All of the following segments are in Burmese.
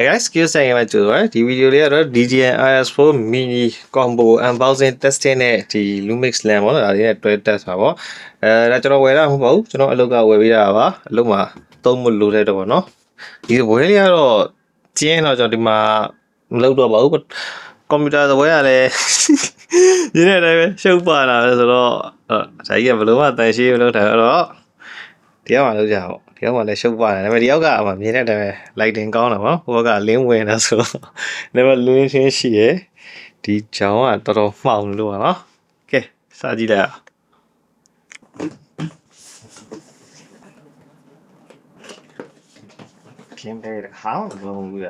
Hey guys skill set ရမှာကြိုတော့ဒီဗီဒီယိုလေးကတော့ DJI IS4 mini combo unboxing testing နဲ့ဒီ Lumix lamp ပေါ့နော်ဒါလေးနဲ့တွဲ test ပါပေါ့အဲဒါကျွန်တော်ဝယ်တာမဟုတ်ပါဘူးကျွန်တော်အလုပ်ကဝယ်ပေးတာပါအလုပ်မှာသုံးမလို့တဲ့တော့ပေါ့နော်ဒီဝယ်လေးကတော့ကျင်းတော့ကျွန်တော်ဒီမှာမလုပ်တော့ပါဘူးကွန်ပျူတာသပွဲကလည်းဒီနေ့တိုင်းပဲရှုပ်ပါလာတယ်ဆိုတော့အဲ့ဒါကြီးကဘယ်လိုမှတန်ရှင်းမလုပ်တာတော့ဒီရောက်မှလုပ်ကြပါပေါ့ ဒီရောက်မှလည်းရှုပ်ပါတယ်ဒါပေမဲ့ဒီယောက်ကအမှမြင်တဲ့အတိုင်းပဲ lighting ကောင်းတာပေါ့ဟိုဘက်ကလင်းဝင်တာဆိုတော့ဒါပေမဲ့လင်းချင်းရှိရယ်ဒီကြောင်ကတော်တော်မှောင်လို့ပါနော်ကဲစကြည့်လိုက်အောင်ပြင်းပေးတယ်ဟောင်းလုံးဘူးရ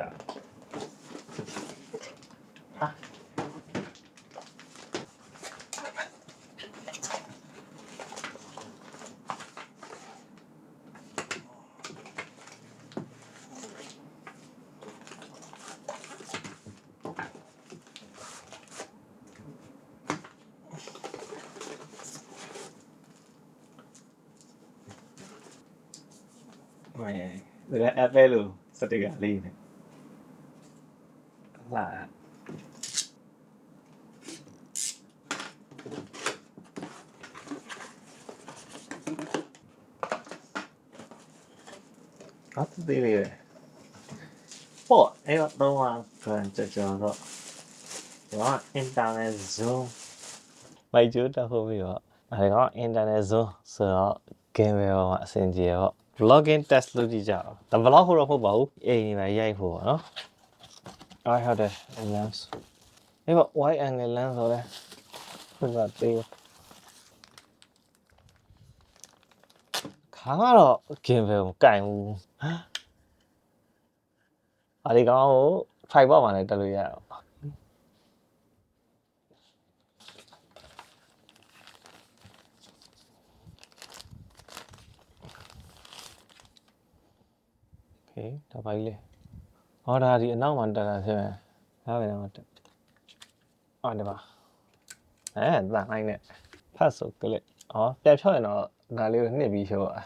ဟိုဒါ app ပဲလို့စတစ်ကလေးနဲ့လာအတ်သေးလေပေါ့အဲ့တော့တော့ကျွန်တော်တော့တော့ internet zone မိုက်ကျိုးတက်ဖို့ပြီးတော့အဲတော့ internet zone ဆိုတော့ game ပဲပေါ့အဆင် ပြေပေါ့ vlogging test လုပ်ကြည့်ကြအောင်ဒါ vlog ဟိုတော့မဟုတ်ပါဘူးအိမ်နေမှာရိုက်ဖို့ပေါ့နော် I had a lens အဲ့တော့ wide angle lens ဆိုလဲဘယ်မှာသေးခါကတော့ game ပဲမကင်ဘူးအားဒီကောင်ကို tripod မှာလည်းတက်လို့ရအောင် Okay ဒါပါကြီးလေ။အော်ဒါဒီအနောက်မှာတက်တာဖြစ်မယ်။ဒါပဲတော့တက်။အော်ဒီမှာ။အဲတန်နိုင်နဲ့ pass ဆို click ။အော်ပြတ်ဖြောက်ရင်တော့ဒါလေးကိုနှစ်ပြီးရှော့ပါ။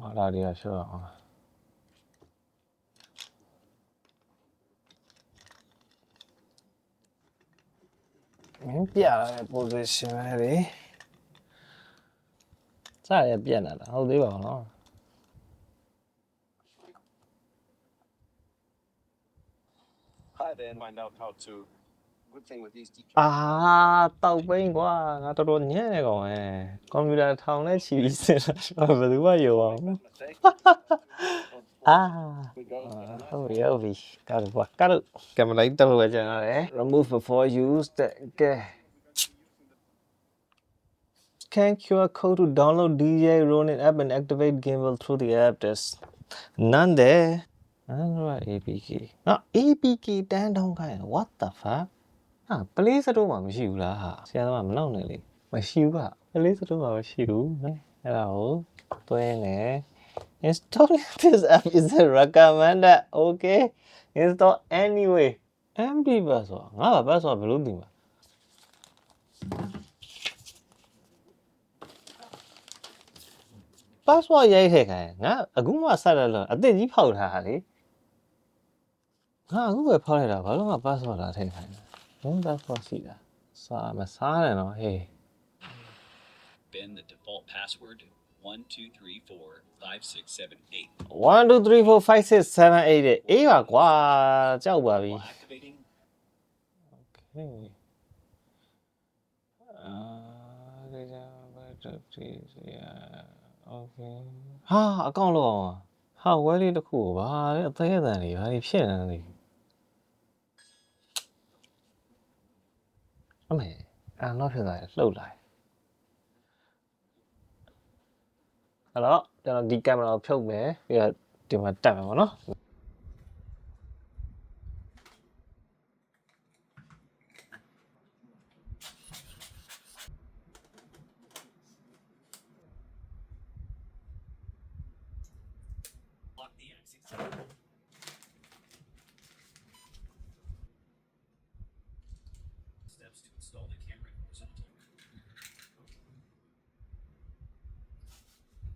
好，那里也是啊。 မင်းပြလာတဲ့ position ပဲလေစရပြက်လာတာဟုတ်သေးပါဘူးနော် Hi there. Find out how to. Good thing with these teachers. အာတောက်ပိန်းကွာငါတော်တော်ညံ့နေကောင်ပဲကွန်ပျူတာထောင်နဲ့ချီပြီးစစ်တာဘယ်သူမှယုံအောင် အာ We go. ဟုတ်ပြီဟုတ်ပြီကားတော့ကားတော့ကင်မရာတက်ဖို့ပဲကျန်ရတယ် remove before use တဲ့ကဲ scan QR code to download DJ Ronin app and activate Gimbal through the app test none there Android APK နော် APK တန်းတောင်းခိုင်း what the fuck ဟာ Play Store မှာမရှိဘူးလားဟာဆရာသမားမနောက်နဲ့လေမရှိဘူးက Play Store မှာမရှိဘူးနော်အဲ့ဒါကိုတွင်းနေ Installing this app is recommended okay install anyway MD password ငါဘာ password ဘယ်လိုသိမှာ password ရိုက်ထည့်ခိုင်းငါအခုမှဆက်ရလို့အစ်စ်ကြီးဖောက်ထားတာလေငါအခုပဲဖောက်လိုက်တာဘာလို့ငါ password လာထည့်ခိုင်းလဲဘယ် password ရှိတာစာမစားနဲ့တော့ဟေး been the default password 1234567 1 2 3 4 5 6 7 8တဲ့အေးပါကွာကြောက်ပါပြီ While activating, Okay. Uh, this is please, yeah. Okay. ဟာအကောင့်လောက်အောင်ဟာဝဲလေးတစ်ခုကိုဗာလေအသေးအတန်လေးဗာဒီဖြစ်နေတယ်အမေအာတော့ဖြစ်သွားတယ်လှုပ်လာတယ် အဲ့တော့ကျွန်တော်ဒီကင်မရာကိုဖြုတ်မယ်ပြီးတော့ဒီမှာတက်မယ်ပေါ့နော် lock the access. Steps to install the camera horizontal.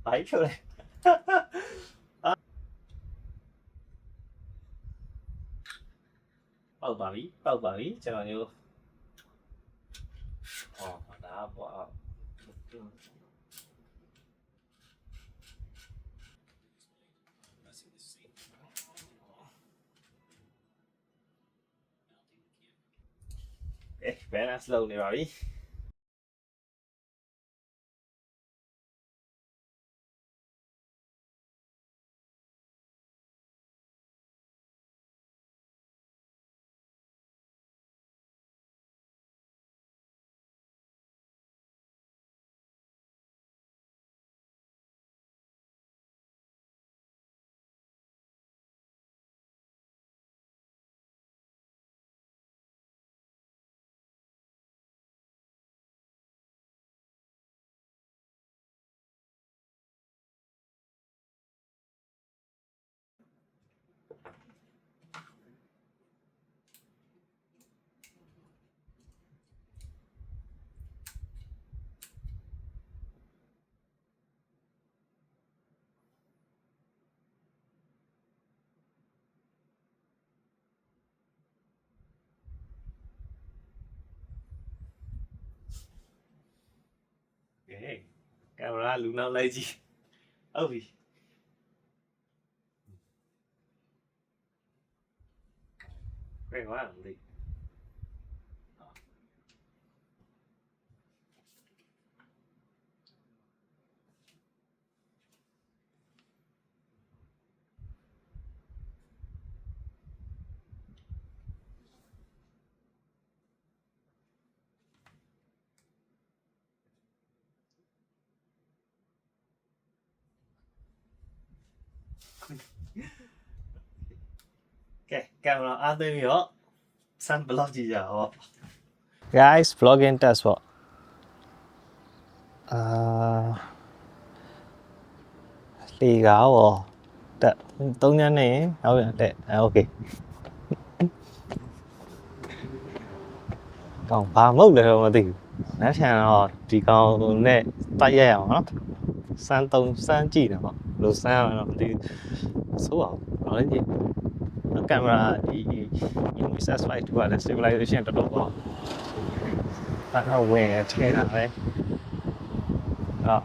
ဘိုက်ဖြုတ်လိုက်ပေါက်ပါပြီပေါက်ပါပြီကျွန် လူနောက်လိုက်ကြည့်ဟုတ်ပြီခွင့်သွားမသိ ကဲကင်မရာအားသိပြီးတော့ sun block ကြည့်ကြအောင် guys vlogging test ပေါ့အာလေကားပေါ့တက်၃ညနေဟုတ်ပြီတက်အဲ okay ကောင်ဘာမဟုတ်လဲတော့မသိဘူးနောက်ထပ်တော့ဒီကောင်နဲ့တိုက်ရိုက်အောင်နော်စမ်းသုံးစမ်းကြည့်တယ်ပေါ့ ဘယ်လို့စမ်းရအောင်တော့မသိဘူးဆိုးအောင်ဘာလဲကြည့်ကင်မရာဒီ Invis S5 2ကလည်း stabilization တော်တော်ပေါ့အဲ့တော့ဝင်ထဲတာပဲအော်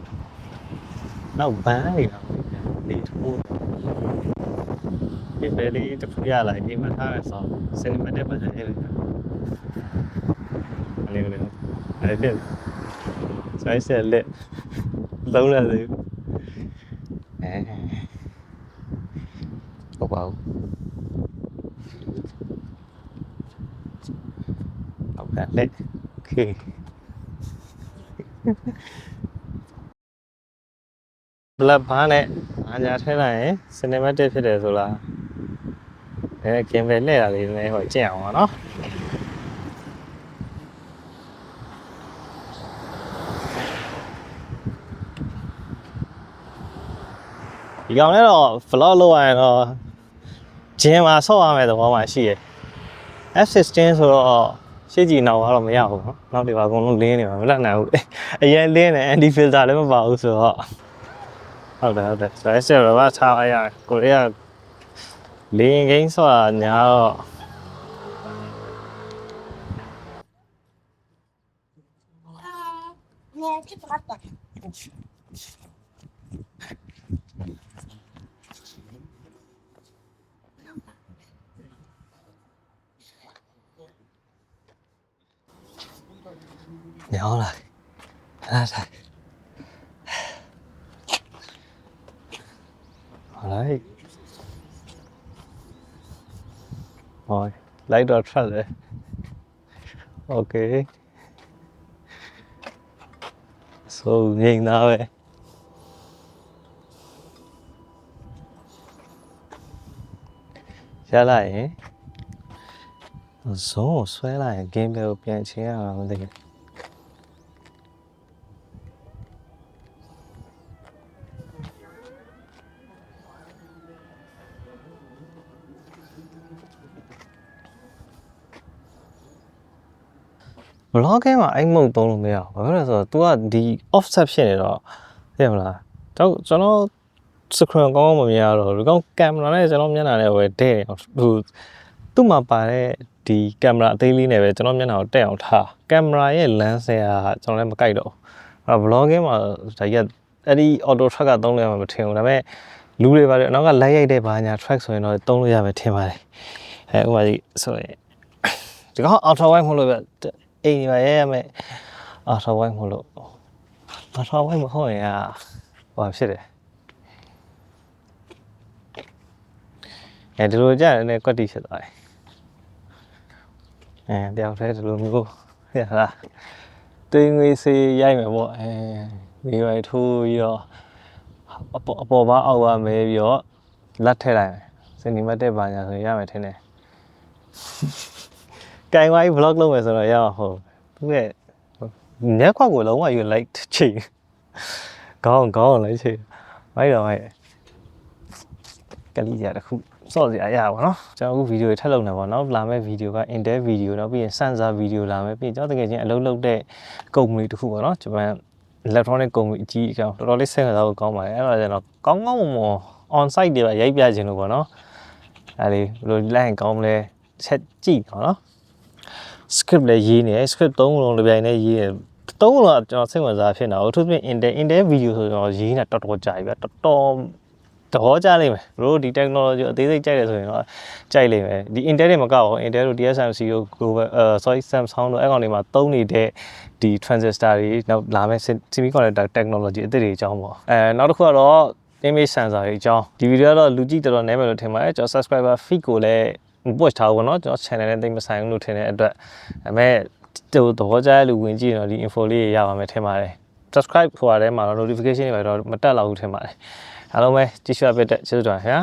နောက်ဘန်းနေတာလေထိုးဒီပဲလေးတစ်ခုရလာဒီမှာထားရဆောင် cinematic ပဲလေ အဲ့လေလေအဲ့ဒီစိုင်းဆက်လက်လုံးလာသေးအဲဟုတ်ပါဘူး ဟုတ်ကဲ့လက်โอเคဘလက်ဘာနဲ့အားညာထဲလိုက်ရင် cinematic ဖြစ်တယ်ဆိုလားအဲကင်ပဲလှည့်တာလေးနည်းဟောကြည့်အောင်ပါနော် ဒီကောင်လည်းတော့ vlog လုပ်ရရင်တော့ဂျင်မှာဆော့ရမယ်သဘောမှရှိရယ် F16 ဆိုတော့ရှေ့ကြည့်နောက်ကတော့မရဘူးเนาะနောက်တွေပါအကုန်လုံးလင်းနေပါမလက်နိုင်ဘူးအရင်လင်းနေ anti filter လည်းမပါဘူးဆိုတော့ဟုတ်တယ်ဟုတ်တယ်ဆိုတော့ဆက်ရပါထားအရာကိုရီးယားလင်းကိန်းဆိုတာညာတော့เนี่ยคิดว่าตัด Nhỏ rồi. Hết rồi. Hồi lấy. Rồi, lấy rồi phải rồi. Ok. So nghiêng nào vậy? Ra lại. Rồi xoay lại game đều biến chế à, mình. ဘူးဘလော့ကဲမှာအဲ့မုတ်သုံးလို့မရဘူးဘာဖြစ်လဲဆိုတော့ तू ကဒီ offset ဖြစ်နေတော့သိရမလားတော့ကျွန်တော်စခရင်ကောင်းကောင်းမမြင်ရတော့ဘူးဒီကောင်ကင်မရာနဲ့ကျွန်တော်မျက်နှာနဲ့ပဲတဲ့နေအောင်ဟိုသူ့မှာပါတဲ့ဒီကင်မရာအသေးလေးနဲ့ပဲကျွန်တော်မျက်နှာကိုတက်အောင်ထားကင်မရာရဲ့ lens ကကျွန်တော်လည်းမကြိုက်တော့ဘူးအဲ့ vlogging မှာဒါကြီးကအဲ့ဒီ auto track ကသုံးလို့ရမှာမထင်ဘူးဒါပေမဲ့လူတွေပါတယ်အနောက်ကလိုက်ရိုက်တဲ့ဘာညာ track ဆိုရင်တော့သုံးလို့ရမယ်ထင်ပါတယ်အဲဥပမာကြီးဆိုရင်ဒီကောင် auto wide မဟုတ်လို့ပဲ အိမ်ဒီမှာရဲရမယ် auto wide မဟုတ်လို့ auto wide မဟုတ်ရင်อ่ะဟိုဖြစ်တယ်အဲဒီလိုကြာနေကွက်တီဖြစ်သွားတယ်အဲတယောက်တည်းဒီလိုမျိုးဟဲ့ဟာတင်းငွေစေးရိုက်မယ်ပေါ့အဲမိရိုက်ထိုးပြီးတော့အပေါ်အပေါ်ဘာအောက်ပါမဲပြီးတော့လက်ထည့်လိုက်မယ်စင်တီမတ်တက်ပါညာဆိုရင်ရမယ်ထင်တယ် ကင်ဝိုင်း vlog လုပ်မယ်ဆိုတော့ရအောင်ဟုတ်သူကမျက်ခွက်ကိုလုံးဝယူလိုက်ချိန်ခေါင်းခေါင်းလိုက်ချိန်မိုက်တော့မိုက်ကလေးကြီးတစ်ခုစော့စရာအရာပါနော်ကျွန်တော်အခုဗီဒီယိုထပ်လုပ်နေပါတော့လာမယ့်ဗီဒီယိုက Intel ဗီဒီယိုတော့ပြီးရင် Sensor ဗီဒီယိုလာမယ်ပြီးရင်ကျွန်တော်တကယ်ချင်းအလုပ်လုပ်တဲ့ကုမ္ပဏီတစ်ခုပေါ့နော်ဂျပန် electronic ကုမ္ပဏီအကြီးအကဲတော်တော်လေးစိတ်ဝင်စားဖို့ကောင်းပါတယ်အဲ့တော့ကျွန်တော်ကောင်းကောင်းမွန်မွန် on site တွေပါရိုက်ပြခြင်းလို့ပေါ့နော်အဲ့ဒီဘယ်လိုလိုက်ရင်ကောင်းမလဲချက်ကြည့်ပါနော် script လည်းရေးနေတယ် script ၃ခုလုံးတစ်ပြိုင်တည်းရေးနေတယ်သုံးခုလုံးကကျွန်တော်စိတ်ဝင်စားဖြစ်နေတာအထူးသဖြင့် Intel Intel video ဆိုတော့ရေးနေတာတော်တော်ကြာပြီဗျတော်တော်သဘောကျလိမ့်မယ်ဘလို့ဒီ technology အသေးစိတ်ကြိုက်တယ်ဆိုရင်တော့ကြိုက်လိမ့်မယ်ဒီ Intel တွေမကောက်ဘူး Intel တို့ TSMC တို့ Global အဲ sorry Samsung တို့အဲ့ကောင်တွေမှာသုံးနေတဲ့ဒီ transistor တွေနောက်လာမယ့် semiconductor technology အသစ်တွေအကြောင်းပေါ့အဲနောက်တစ်ခုကတော့ image sensor တွေအကြောင်းဒီ video ကတော့လူကြည့်တော်တော်နည်းမယ်လို့ထင်ပါတယ်ကျွန်တော် subscriber feed ကိုလည်း push ထားဘူးเนาะကျွန်တော် channel နဲ့တိတ်မဆိုင်ဘူးလို့ထင်တဲ့အတွက်ဒါပေမဲ့တူသဘောကျတဲ့လူဝင်ကြည့်ရင်တော့ဒီ info လေးရပါမယ်ထင်ပါတယ် subscribe ခေါ်ရတဲ့မှာတော့ notification တွေပဲတော့မတက်တော့ဘူးထင်ပါတယ်အားလုံးပဲကြည့်ရှုရပြတဲ့ကျေးဇူးတင်ပါခင်ဗျာ